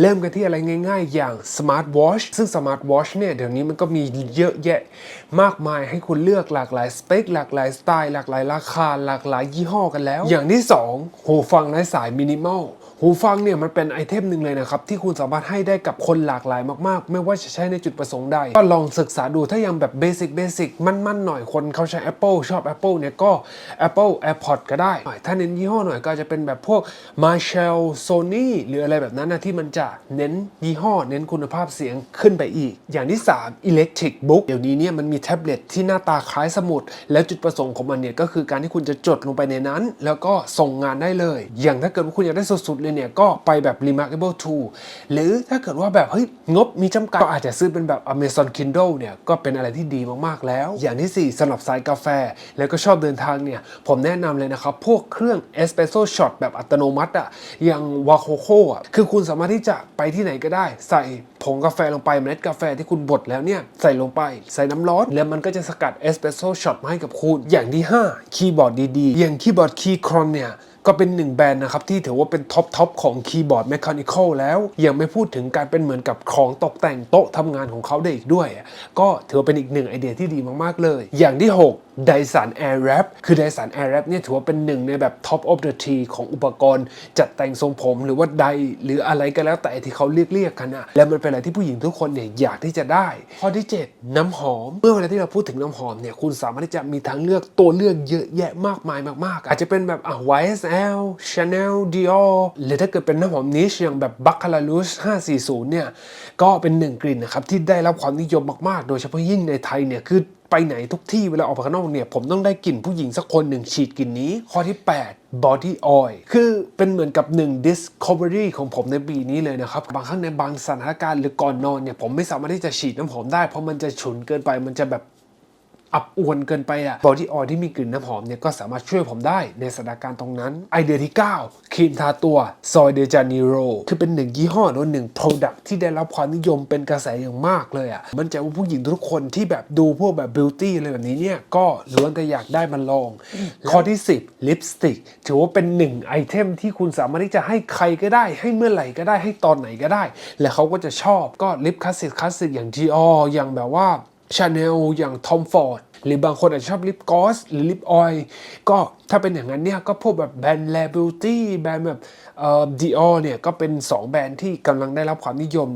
เริ่มกันที่อะไรง่ายๆ อย่าง Smart Watch ซึ่ง Smart Watch เนี่ย เดี๋ยวนี้มันก็มีเยอะแยะมากมายให้คุณเลือกหลากหลายสเปค หลากหลายสไตล์ หลากหลายราคา หลากหลายยี่ห้อกันแล้ว อย่างที่ 2 หูฟังไร้สายมินิมอลหูฟังเนี่ยมันเป็นไอเทมหนึ่งเลยนะครับ ที่คุณสามารถให้ได้กับคนหลากหลายมากๆ ไม่ว่าจะใช้ในจุดประสงค์ใด ก็ลองศึกษาดูถ้ายังแบบเบสิกเบสิกมั่นๆ หน่อยคนเขาใช้ Apple ชอบ Apple เนี่ยก็ Apple AirPods ก็ได้ ถ้าเน้นยี่ห้อหน่อยก็จะเป็นแบบพวก Marshall Sony หรืออะไรแบบนั้นนะที่มันจะเน้นยี่ห้อเน้นคุณภาพเสียงขึ้นไปอีก อย่างที่ 3 Electric Book เดี๋ยวนี้เนี่ยมันมีแท็บเล็ตที่หน้าตาคล้ายสมุด แล้วจุดประสงค์ของมันเนี่ยก็คือการที่คุณจะจดลงไปในนั้น แล้วก็ส่งงานได้เลย อย่างถ้าเกิดว่าคุณอยากได้สุดๆเลยเนี่ยก็ไปแบบ Remarkable 2 หรือถ้าเกิดว่าแบบเฮ้ยงบมีจำกัดก็อาจจะซื้อเป็นแบบ Amazon Kindle เนี่ยก็เป็นอะไรที่ดีมากๆแล้ว อย่างที่ 4สำหรับสายกาแฟ แล้วก็ชอบเดินทางเนี่ยผมแนะนำเลยนะครับพวกเครื่อง Espresso Shot แบบอัตโนมัติอะอย่างวาโคโคอะคือคุณสามารถที่จะไปที่ไหนก็ได้ ใส่ผงกาแฟลงไปเมล็ดกาแฟที่คุณบดแล้วเนี่ย ใส่ลงไป ใส่น้ำร้อน แล้วมันก็จะสกัดเอสเปรสโซ่ช็อตมาให้กับคุณ อย่างที่ 5 คีย์บอร์ดดีๆ อย่างคีย์บอร์ดคีย์ครอนเนี่ย ก็เป็นหนึ่งแบรนด์นะครับที่ถือว่าเป็นท็อปทอปของคีย์บอร์ด Mechanical แล้ว ยังไม่พูดถึงการเป็นเหมือนกับของตกแต่งโต๊ะทำงานของเขาได้อีกด้วย ก็ถือว่าเป็นอีกหนึ่งไอเดียที่ดีมากๆเลย อย่างที่ 6 Dyson Airwrap คือ Dyson Airwrap เนี่ยถือว่าเป็นหนึ่งในแบบ Top of the T ของอุปกรณ์ จัดแต่งทรงผมหรือว่าไดหรืออะไรก็แล้วแต่ที่เขาเรียกเรียกๆกันอะแล้วมันเป็นอะไรที่ผู้หญิงทุกคนเนี่ยอยากที่จะได้ ข้อที่ 7 น้ำหอม เมื่อเวลาที่เราพูดถึงน้ำหอมเนี่ยคุณสามารถที่จะมีทางเลือกตัวเลือกเยอะแยะมากมายมากๆ อาจจะเป็นแบบอะ YSL Chanel Dior หรือถ้าเกิดเป็นน้ำหอมนิชอย่างแบบ Baccarat 540 เนี่ย ก็เป็นหนึ่งกลิ่นนะครับ ที่ได้รับความนิยมมาก ๆ โดยเฉพาะยิ่งในไทยเนี่ย คือไปไหนทุกที่เวลาออกไปข้างนอกเนี่ย ผมต้องได้กลิ่นผู้หญิงสักคนหนึ่งฉีดกลิ่นนี้ ข้อที่ 8 body oil คือเป็นเหมือนกับหนึ่ง discovery ของผมในปีนี้เลยนะครับ บางครั้งในบางสถานการณ์หรือก่อนนอนเนี่ยผมไม่สามารถที่จะฉีดน้ำหอมได้เพราะมันจะฉุนเกินไปมันจะแบบ อับอวนเกินไปอะบอดี้ออยที่มีกลิ่นน้ำหอมเนี่ยก็สามารถช่วยผมได้ในสถานการณ์ตรงนั้น ไอเดียที่ 9 ครีมทาตัวซอยเดจานิโรคือเป็นหนึ่งยี่ห้อหรือหนึ่ง Product ที่ได้รับความนิยมเป็นกระแสอย่างมากเลยอะมันใจะว่าผู้หญิงทุกคนที่แบบดูพวกแบบบิวตี้อะไรแบบนี้เนี่ยก็ล้วนแต่อยากได้มันลอง ข้อที่ 10 ลิปสติก ถือว่าเป็นหนึ่งไอเทมที่คุณสามารถที่จะให้ใครก็ได้ ให้เมื่อไหร่ก็ได้ให้ตอนไหนก็ได้ และเขาก็จะชอบก็ลิปคลาสสิกคลาสสิกอย่าง Dior อย่างแบบว่า ชาแนลอย่างทอมฟอร์ดหรือบางคนอาจจะชอบลิปกอสหรือลิปออยก็ถ้าเป็นอย่างนั้นเนี่ยก็พวกแบบแบรนด์แลบิวตี้แบรนด์แบบเอ่อดีออเนี่ยก็เป็น 2 แบรนด์ที่กำลังได้รับความนิยม